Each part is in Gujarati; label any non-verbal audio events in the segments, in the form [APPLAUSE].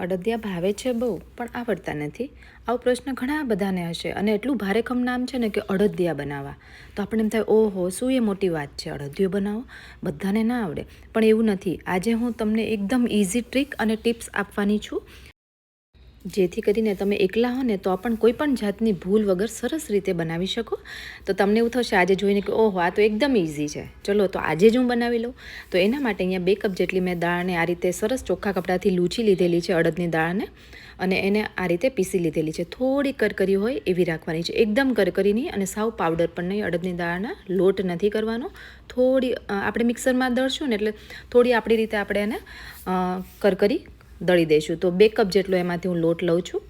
અડદિયા ભાવે છે બહુ, પણ આવડતા નથી. આવો પ્રશ્ન ઘણા બધાને હશે અને એટલું ભારેખમ નામ છે ને કે અડદિયા બનાવવા તો આપણે એમ થાય, ઓહો, શું એ મોટી વાત છે? અડદિયો બનાવો? બધાને ના આવડે. પણ એવું નથી. આજે હું તમને એકદમ ઇઝી ટ્રીક અને ટિપ્સ આપવાની છું. જેથી કરીને તમે એકલા હો ને તો પણ કોઈ પણ જાતની ભૂલ વગર સરસ રીતે બનાવી શકો. તો તમને એવું થશે આજે જોઈને કે ઓહો, આ તો એકદમ ઇઝી છે. ચલો, તો આજે જ હું બનાવી લઉં. તો એના માટે અહીંયા બે કપ જેટલી મેં દાળને આ રીતે સરસ ચોખ્ખા કપડાથી લૂછી લીધેલી છે અડદની દાળને અને એને આ રીતે પીસી લીધેલી છે. થોડી કરકરી હોય એવી રાખવાની છે. એકદમ કરકરી નહીં અને સાવ પાવડર પણ નહીં, અડદની દાળના લોટ નથી કરવાનો. થોડી આપણે મિક્સરમાં દળશું ને એટલે થોડી આપણી રીતે આપણે એને કરકરી દળી દઈશું. તો બે કપ જેટલો એમાંથી હું લોટ લઉં છું.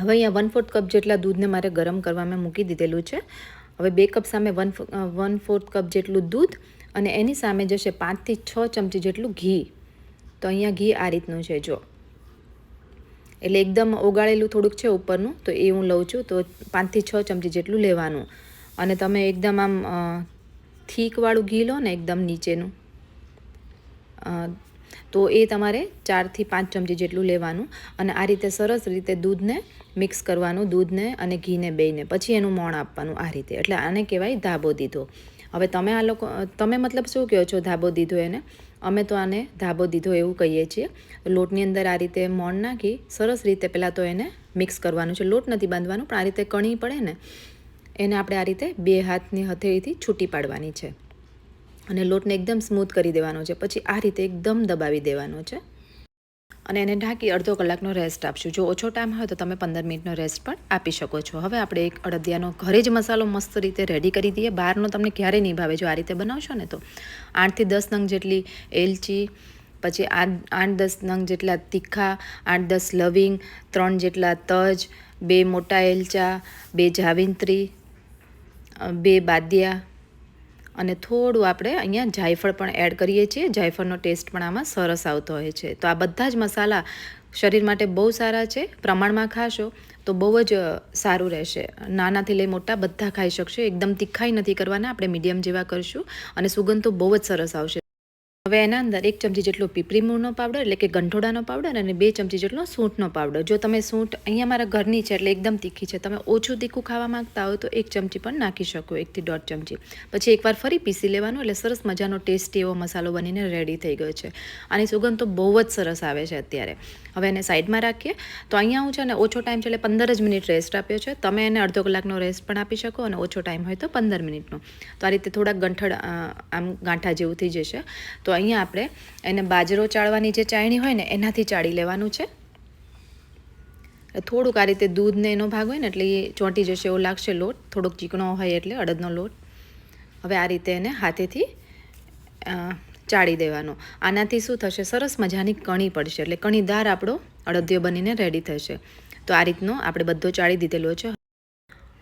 હવે અહીંયા વન ફોર્થ કપ જેટલા દૂધને મારે ગરમ કરવા મેં મૂકી દીધેલું છે. હવે બે કપ સામે વન વન ફોર્થ કપ જેટલું દૂધ અને એની સામે જશે પાંચથી છ ચમચી જેટલું ઘી. તો અહીંયા ઘી આ રીતનું છે જો એટલે એકદમ ઓગાળેલું થોડુંક છે ઉપરનું, તો એ હું લઉં છું. તો પાંચથી છ ચમચી જેટલું લેવાનું. અને તમે એકદમ આમ થીકવાળું ઘી લો ને એકદમ નીચેનું. તો એ તમારે ચારથી પાંચ ચમચી જેટલું લેવાનું અને આ રીતે સરસ રીતે દૂધને મિક્સ કરવાનું, દૂધને અને ઘીને બેયને પછી એનું મોણ આપવાનું આ રીતે. એટલે આને કહેવાય ધાબો દીધો. હવે તમે આ લોકો, તમે મતલબ શું કહો છો ધાબો દીધો એને? અમે તો આને ધાબો દીધો એવું કહીએ છીએ. લોટની અંદર આ રીતે મોણ નાખી સરસ રીતે પહેલાં તો એને મિક્સ કરવાનું છે. લોટ નથી બાંધવાનું, પણ આ રીતે કણી પડે ને, એને આપણે આ રીતે બે હાથની હથેળીથી છૂટી પાડવાની છે. અને લોટને એકદમ સ્મૂથ કરી દેવાનો છે. પછી આ રીતે એકદમ દબાવી દેવાનો છે. અને એને ઢાંકી અડધો કલાકનો રેસ્ટ આપશું. જો ઓછો ટાઈમ હોય તો તમે પંદર મિનિટનો રેસ્ટ પણ આપી શકો છો. હવે આપણે એક અડદિયાનો ઘરે જ મસાલો મસ્ત રીતે રેડી કરી દઈએ. બહારનો તમને ક્યારેય નહીં ભાવે. જો આ રીતે બનાવશો ને તો આઠથી દસ નંગ જેટલી એલચી, પછી આઠ આઠ દસ નંગ જેટલા તીખા, આઠ દસ લવિંગ, ત્રણ જેટલા તજ, બે મોટા એલચા, બે જાવિંત્રી બે બાદિયા અને થોડું આપણે અહીંયા જાયફળ પણ એડ કરીએ છીએ. જાયફળનો ટેસ્ટ પણ આમાં સરસ આવતો હોય છે. તો આ બધા જ મસાલા શરીર માટે બહુ સારા છે. પ્રમાણમાં ખાશો તો બહુ જ સારું રહેશે. નાનાથી લઈ મોટા બધા ખાઈ શકશે. એકદમ તીખાઈ નથી કરવાના. આપણે મીડિયમ જેવા કરશું અને સુગંધ તો બહુ જ સરસ આવશે. હવે એના અંદર એક ચમચી જેટલો પીપરી મૂળનો પાવડર એટલે કે ગંઠોડાનો પાવડર અને બે ચમચી જેટલો સૂંઠનો પાવડર. જો તમે સૂંઠ અહીંયા મારા ઘરની છે એટલે એકદમ તીખી છે, તમે ઓછું તીખું ખાવા માંગતા હોય તો એક ચમચી પણ નાખી શકો એકથી દોઢ ચમચી. પછી એકવાર ફરી પીસી લેવાનું એટલે સરસ મજાનો ટેસ્ટી એવો મસાલો બનીને રેડી થઈ ગયો છે. આની સુગંધ તો બહુ જ સરસ આવે છે અત્યારે. હવે એને સાઈડમાં રાખીએ. તો અહીંયા હું છે ને ઓછો ટાઈમ છે એટલે પંદર જ મિનિટ રેસ્ટ આપ્યો છે. તમે એને અડધો કલાકનો રેસ્ટ પણ આપી શકો અને ઓછો ટાઈમ હોય તો પંદર મિનિટનો. તો આ રીતે થોડાક ગંઠડ આમ ગાંઠા જેવું થઈ જશે. તો અહીંયા આપણે એને બાજરો ચાળવાની જે ચાયણી હોય ને, એનાથી ચાળી લેવાનું છે. થોડુંક આ રીતે દૂધને એનો ભાગ હોય ને, એટલે એ ચોંટી જશે એવો લાગશે લોટ. થોડોક ચીકણો હોય એટલે અડદનો લોટ. હવે આ રીતે એને હાથેથી ચાળી દેવાનો. આનાથી શું થશે? સરસ મજાની કણી પડશે. એટલે કણીદાર આપણો અડદિયો બનીને રેડી થશે. તો આ રીતનો આપણે બધો ચાળી દીધેલો છે.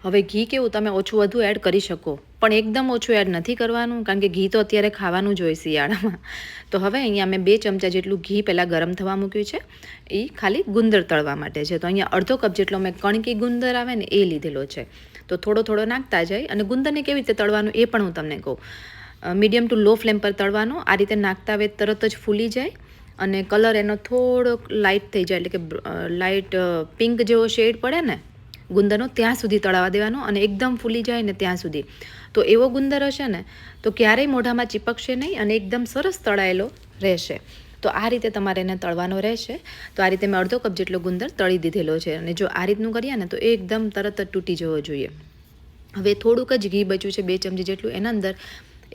હવે ઘી કેવું? તમે ઓછું વધુ એડ કરી શકો. પણ એકદમ ઓછું એડ નથી કરવાનું, કારણ કે ઘી તો અત્યારે ખાવાનું જ હોય શિયાળામાં. [LAUGHS] તો હવે અહીંયા મેં બે ચમચા જેટલું ઘી પહેલાં ગરમ થવા મૂક્યું છે. એ ખાલી ગુંદર તળવા માટે છે. તો અહીંયા અડધો કપ જેટલો મેં કણકી ગુંદર આવે ને એ લીધેલો છે. તો થોડો થોડો નાખતા જાય અને ગુંદરને કેવી રીતે તળવાનું એ પણ હું તમને કહું. મીડિયમ ટુ લો ફ્લેમ પર તળવાનો. આ રીતે નાખતા હવે તરત જ ફૂલી જાય અને કલર એનો થોડોક લાઇટ થઈ જાય. એટલે કે લાઇટ પિંક જેવો શેડ પડે ને ગુંદરનો ત્યાં સુધી તળાવા દેવાનો અને એકદમ ફૂલી જાય ને ત્યાં સુધી. તો એવો ગુંદર હશે ને, તો ક્યારેય મોઢામાં ચીપકશે નહીં અને એકદમ સરસ તળાયેલો રહેશે. તો આ રીતે તમારે એને તળવાનો રહેશે. તો આ રીતે મેં અડધો કપ જેટલો ગુંદર તળી દીધેલો છે અને જો આ રીતનું કરીએ ને, તો એ એકદમ તરત જ તૂટી જવો જોઈએ. હવે થોડુંક જ ઘી બચ્યું છે, બે ચમચી જેટલું એના અંદર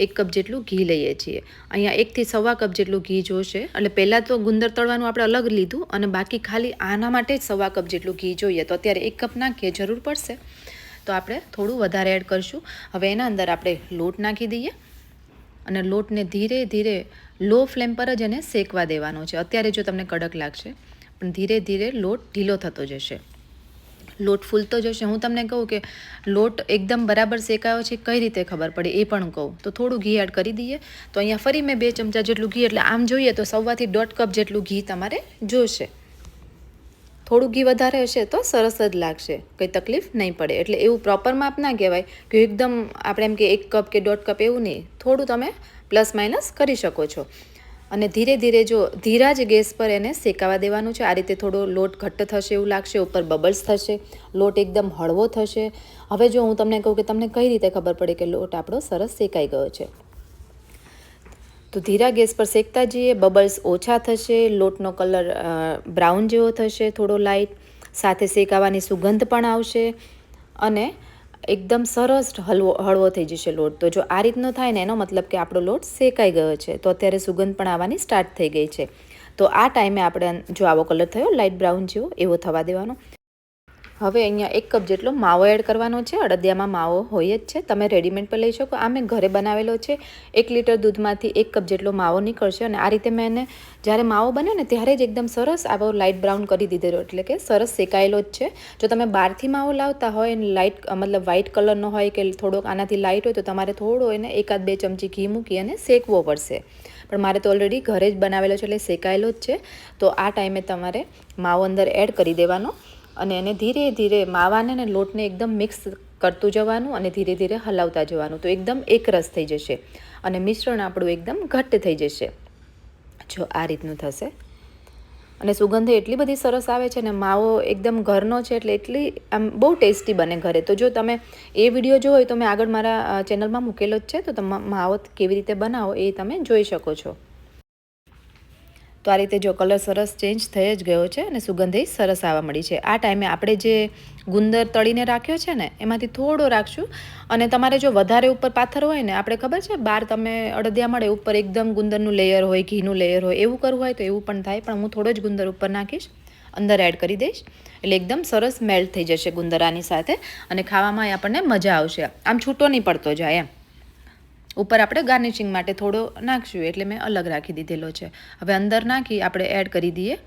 એક કપ જેટલું ઘી લઈએ છીએ. અહીંયા એકથી સવા કપ જેટલું ઘી જોશે. એટલે પહેલાં તો ગુંદર તળવાનું આપણે અલગ લીધું અને બાકી ખાલી આના માટે જ સવા કપ જેટલું ઘી જોઈએ. તો અત્યારે એક કપ નાખીએ, જરૂર પડશે. તો આપણે થોડું વધારે એડ કરશું. હવે એના અંદર આપણે લોટ નાખી દઈએ અને લોટને ધીરે ધીરે લો ફ્લેમ પર જ એને શેકવા દેવાનો છે. અત્યારે જો તમને કડક લાગશે, પણ ધીરે ધીરે લોટ ઢીલો થતો જશે. લોટ ફૂલતો જશે. હું તમને કહું કે લોટ એકદમ બરાબર શેકાયો છે, કઈ રીતે ખબર પડે એ પણ કહું. તો થોડું ઘી એડ કરી દઈએ. તો અહીંયા ફરી મેં બે ચમચા જેટલું ઘી, એટલે આમ જોઈએ તો સવાથી દોઢ કપ જેટલું ઘી તમારે જોશે. થોડું ઘી વધારે હશે તો સરસ જ લાગશે. કંઈ તકલીફ નહીં પડે. એટલે એવું પ્રોપર માપ ના કહેવાય કે એકદમ આપણે એમ કે એક કપ કે દોઢ કપ એવું નહીં. થોડું તમે પ્લસ માઇનસ કરી શકો છો. અને ધીરે ધીરે જો ધીરા જ ગેસ પર એને શેકાવા દેવાનું છે, આ રીતે થોડો લોટ ઘટ્ટ થશે એવું લાગશે, ઉપર બબલ્સ થશે, લોટ એકદમ હળવો થશે. હવે જો હું તમને કહું કે તમને કઈ રીતે ખબર પડે કે લોટ આપણો સરસ શેકાઈ ગયો છે? તો ધીરા ગેસ પર શેકતા જઈએ, બબલ્સ ઓછા થશે, લોટનો કલર બ્રાઉન જેવો થશે થોડો લાઇટ સાથે શેકાવાની સુગંધ પણ આવશે અને એકદમ સરસ હલવો, હળવો થઈ જશે લોટ. તો જો આ રીતનો થાય ને, એનો મતલબ કે આપણો લોટ શેકાઈ ગયો છે. તો અત્યારે સુગંધ પણ આવવાની સ્ટાર્ટ થઈ ગઈ છે. તો આ ટાઈમે આપણે જો આવો કલર થયો લાઇટ બ્રાઉન જેવો, એવો થવા દેવાનો. હવે અહીંયા એક કપ જેટલો માવો એડ કરવાનો છે. અડદિયામાં માવો હોય જ છે. તમે રેડીમેડ પર લઈ શકો. આ મેં ઘરે બનાવેલો છે. એક લીટર દૂધમાંથી એક કપ જેટલો માવો નીકળશે અને આ રીતે મેં એને જ્યારે માવો બન્યો ને ત્યારે જ એકદમ સરસ આવો લાઇટ બ્રાઉન કરી દીધેલો. એટલે કે સરસ શેકાયેલો જ છે. જો તમે બહારથી માવો લાવતા હોય અને લાઇટ મતલબ વ્હાઇટ કલરનો હોય કે થોડોક આનાથી લાઇટ હોય તો તમારે થોડો એને એકાદ બે ચમચી ઘી મૂકી અને શેકવો પડશે. પણ મારે તો ઓલરેડી ઘરે જ બનાવેલો છે એટલે શેકાયેલો જ છે. તો આ ટાઈમે તમારે માવો અંદર એડ કરી દેવાનો. અને એને ધીરે ધીરે માવાને ને લોટને એકદમ મિક્સ કરતું જવાનું અને ધીરે ધીરે હલાવતા જવાનું. તો એકદમ એકરસ થઈ જશે અને મિશ્રણ આપણું એકદમ ઘટ્ટ થઈ જશે. જો આ રીતનું થશે. અને સુગંધ એટલી બધી સરસ આવે છે ને માવો એકદમ ઘરનો છે એટલે એટલી આમ બહુ ટેસ્ટી બને ઘરે. તો જો તમે એ વીડિયો જોવો હોય તો મેં આગળ મારા ચેનલમાં મૂકેલો જ છે. તો તમે માવો કેવી રીતે બનાવો એ તમે જોઈ શકો છો. તો આ રીતે જો કલર સરસ ચેન્જ થઈ જ ગયો છે અને સુગંધ સરસ આવવા મળી છે. આ ટાઈમે આપણે જે ગુંદર તળીને રાખ્યો છે ને, એમાંથી થોડો રાખશું. અને તમારે જો વધારે ઉપર પાથર હોય ને, આપણે ખબર છે બહાર તમે અડદિયા મળે ઉપર એકદમ ગુંદરનું લેયર હોય, ઘીનું લેયર હોય, એવું કરવું હોય તો એવું પણ થાય, પણ હું થોડો જ ગુંદર ઉપર નાખીશ, અંદર એડ કરી દઈશ. એટલે એકદમ સરસ મેલ્ટ થઈ જશે ગુંદરાની સાથે અને ખાવામાં આપણને મજા આવશે. આમ છૂટો નહીં પડતો જાય એમ. ઉપર આપણે ગાર્નિશિંગ માટે થોડો નાખશું, એટલે મેં અલગ રાખી દીધેલો છે. હવે અંદર નાખી, આપણે એડ કરી દઈએ.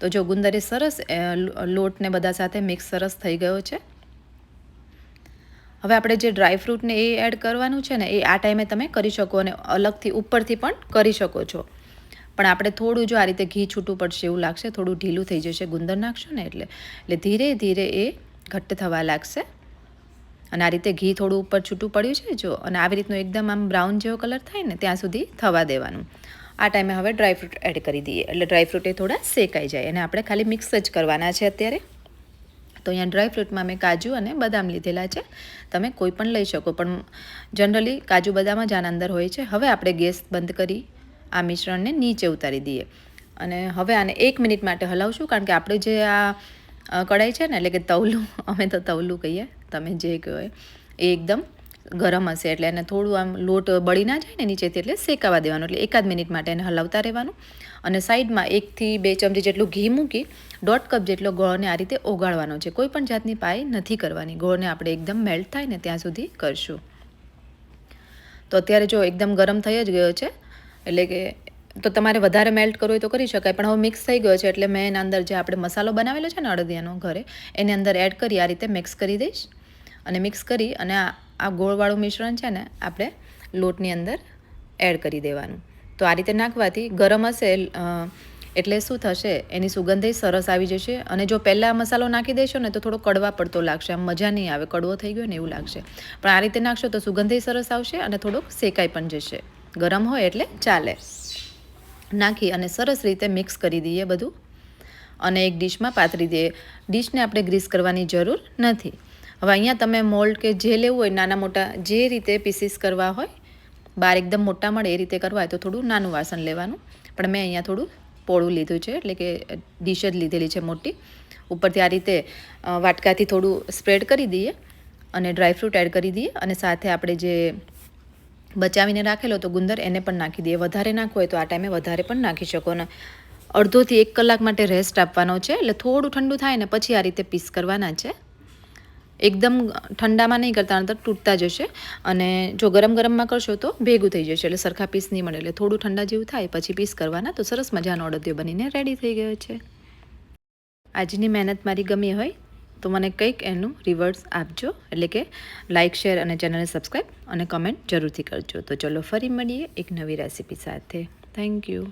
તો જો ગુંદર એ સરસ લોટને બધા સાથે મિક્સ સરસ થઈ ગયો છે. હવે આપણે જે ડ્રાયફ્રૂટને એ એડ કરવાનું છે ને, એ આ ટાઈમે તમે કરી શકો અને અલગથી ઉપરથી પણ કરી શકો છો. પણ આપણે થોડું જો આ રીતે ઘી છૂટું પડશે એવું લાગશે, થોડું ઢીલું થઈ જશે ગુંદર નાખશો ને એટલે એટલે ધીરે ધીરે એ ઘટ્ટ થવા લાગશે. અને આ રીતે ઘી થોડું ઉપર છૂટું પડ્યું છે, જો, અને આવી રીતનું એકદમ આમ બ્રાઉન જેવો કલર થાય ને, ત્યાં સુધી થવા દેવાનું. આ ટાઈમે હવે ડ્રાયફ્રૂટ એડ કરી દઈએ, એટલે ડ્રાયફ્રૂટ એ થોડા શેકાઈ જાય, અને આપણે ખાલી મિક્સ જ કરવાના છે અત્યારે. તો અહીંયા ડ્રાયફ્રૂટમાં મેં કાજુ અને બદામ લીધેલા છે, તમે કોઈ પણ લઈ શકો, પણ જનરલી કાજુ બદામ જ આના અંદર હોય છે. હવે આપણે ગેસ બંધ કરી આ મિશ્રણને નીચે ઉતારી દઈએ. અને હવે આને એક મિનિટ માટે હલાવશું, કારણ કે આપણે જે આ કઢાઈ છે ને, એટલે કે તવલું, [LAUGHS] અમે તો તવલું કહીએ. તમે જે કહો એ એકદમ ગરમ હશે. એટલે એને થોડું આમ લોટ બળી ના જાય ને નીચેથી એટલે શેકાવા દેવાનું. એટલે એકાદ મિનિટ માટે એને હલાવતા રહેવાનું. અને સાઈડમાં એકથી બે ચમચી જેટલું ઘી મૂકી દોઢ કપ જેટલો ગોળને આ રીતે ઓગાળવાનો છે. કોઈ પણ જાતની પાય નથી કરવાની. ગોળને આપણે એકદમ મેલ્ટ થાય ને ત્યાં સુધી કરશું. તો અત્યારે જો એકદમ ગરમ થઈ જ ગયો છે, એટલે કે તો તમારે વધારે મેલ્ટ કરવું હોય તો કરી શકાય. પણ હવે મિક્સ થઈ ગયો છે, એટલે મેં એના અંદર જે આપણે મસાલો બનાવેલો છે ને અડદિયાનો ઘરે, એની અંદર એડ કરી આ રીતે મિક્સ કરી દઈશ. અને મિક્સ કરી અને આ ગોળવાળું મિશ્રણ છે ને, આપણે લોટની અંદર એડ કરી દેવાનું. તો આ રીતે નાખવાથી ગરમ હશે એટલે શું થશે, એની સુગંધ સરસ આવી જશે અને જો પહેલાં મસાલો નાખી દેશો ને, તો થોડો કડવા પડતો લાગશે. આમ મજા નહીં આવે, કડવો થઈ ગયો ને એવું લાગશે. પણ આ રીતે નાખશો તો સુગંધ સરસ આવશે અને થોડોક શેકાઈ પણ જશે. ગરમ હોય એટલે ચાલે. નાખી અને સરસ રીતે મિક્સ કરી દઈએ બધું. અને એક ડીશમાં પાથરી દઈએ. ડીશને આપણે ગ્રીસ કરવાની જરૂર નથી. હવે અહીંયા તમે મોલ્ડ કે જે લેવું હોય, નાના મોટા જે રીતે પીસીસ કરવા હોય બહાર એકદમ મોટા મળે એ રીતે કરવા હોય તો થોડું નાનું વાસણ લેવાનું. પણ મેં અહીંયા થોડું પોળું લીધું છે, એટલે કે ડીશ જ લીધેલી છે મોટી. ઉપરથી આ રીતે વાટકાથી થોડું સ્પ્રેડ કરી દઈએ અને ડ્રાયફ્રૂટ એડ કરી દઈએ અને સાથે આપણે જે બચાવીને રાખેલો તો ગુંદર એને પણ નાખી દઈએ. વધારે નાખવું હોય તો આ ટાઈમે વધારે પણ નાખી શકો ને અડધોથી એક કલાક માટે રેસ્ટ આપવાનો છે, એટલે થોડું ઠંડુ થાય ને પછી આ રીતે પીસ કરવાના છે. એકદમ ઠંડામાં નહીં કરતા અંદર તૂટતા જશે. અને જો ગરમ ગરમમાં કરશો તો ભેગું થઈ જશે, એટલે સરખા પીસ નહીં મળે. એટલે થોડું ઠંડા જેવું થાય, પછી પીસ કરવાના, તો સરસ મજાનો અડદિયો બનીને રેડી થઈ ગયો છે. આજની મહેનત મારી ગમી હોય, તો મને કંઈક એનું રિવર્સ આપજો. એટલે કે લાઇક શેર અને ચેનલને સબસ્ક્રાઈબ અને કમેન્ટ જરૂરથી કરજો. તો ચલો ફરી મળીએ એક નવી રેસીપી સાથે. Thank you